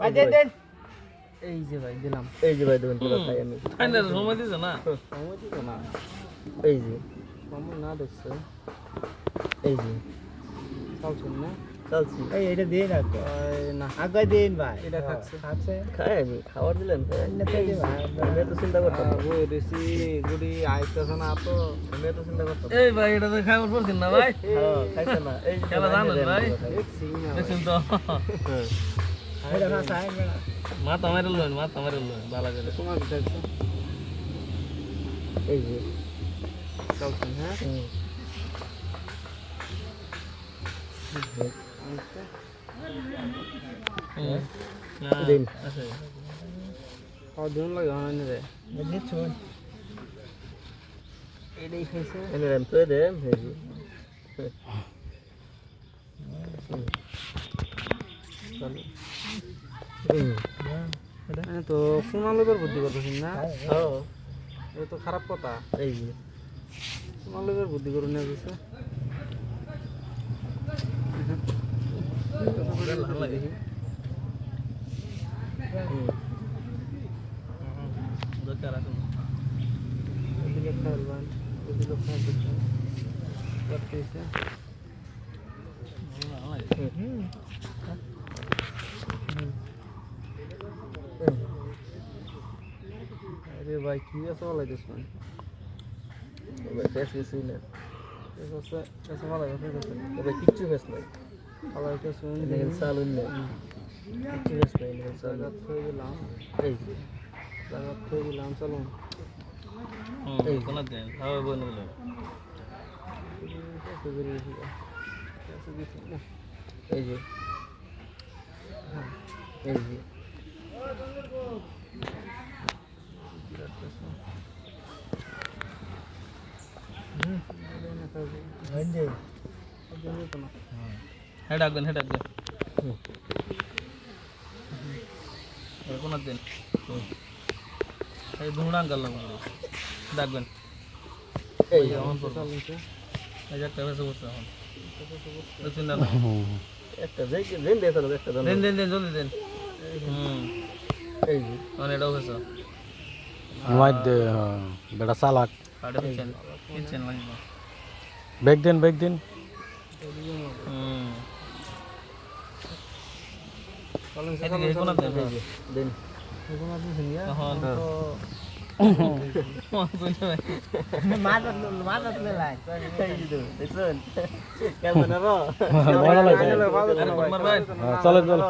ভাই দেন দেন। এই যে ভাই দিলাম। এই যে ভাই দেবেন পুরো আমি। ঠান্ডার সময় দিছে না। সময় দিব না। এই যে সময় না দেখছে এই যে চালছেন না? চালছি। এই এটা আগে এই না। আগে দিন ভাই। এটা খাচ্ছে। খাচ্ছে। খাই আমি খাবার দিলেন তো আমি এত চিন্তা করতাম। না। বই রেসি গুড়ি আইতেছে না তো আমি এত চিন্তা করতাম। এই ভাই এটা তো খাবার পড়ছেন না ভাই। হ্যাঁ, খাইছে না। এই খেলা জানেন ভাই? দেখছেন তো। হ্যাঁ। এটা খাচ্ছে আই বেড়া মাথা মেরে লইন মাথা মেরে লইন ভালো করে তোমার দেখছ এই যে চালছেন হ্যাঁ হুম। আচ্ছা। হুম। না, দিন। আছে। খাওয়া দিন লাগে হয় রে দিচ্ছ এটাই খাইছে এনে রাম তো দে এই যে হুম। হ্যাঁ তো সোনা লোকের বুদ্ধি করতেছেন না হ্যাঁ, এটা তো খারাপ কথা এই যে সোনা লোকের বুদ্ধি করে নিয়ে গেছে। দরকার আছে না। খেলবেন এদিকে খেলবেন করতেছে ভালো লাগে। হুম। আরে ভাই কি আছে বলাই দিচ্ছেন এবার ফেস কিছুই না কিচ্ছু ফেস নাই। বলাই দিচ্ছেন এখানে চালুন নেই কিচ্ছু ফেস নাই এখানে চালুন জায়গা থয়ে দিলাম। এই যে। থয়ে দিলাম চলুন। হুম, কোনার দিন। খাওয়া বই নিলে। এই যে। এই যে। হ্যাঁ ডাকবেন হ্যাঁ ডাকবেন হুম। এই কোনার দিন এই ধুমড়ান করলাম ডাকবেন এই একটা ভেসে বসছে এখন। একটা দিন একটা। দেন দেন দেন জলদি দেন। হুম। এই যে। মানে এটাও ভেসে মোবাইল দে বেটা চালাক। কাটে দিচ্ছেন দিচ্ছেন লাগবে বেগ দিন বেগ দিন। হ্যাঁ। চলে চলে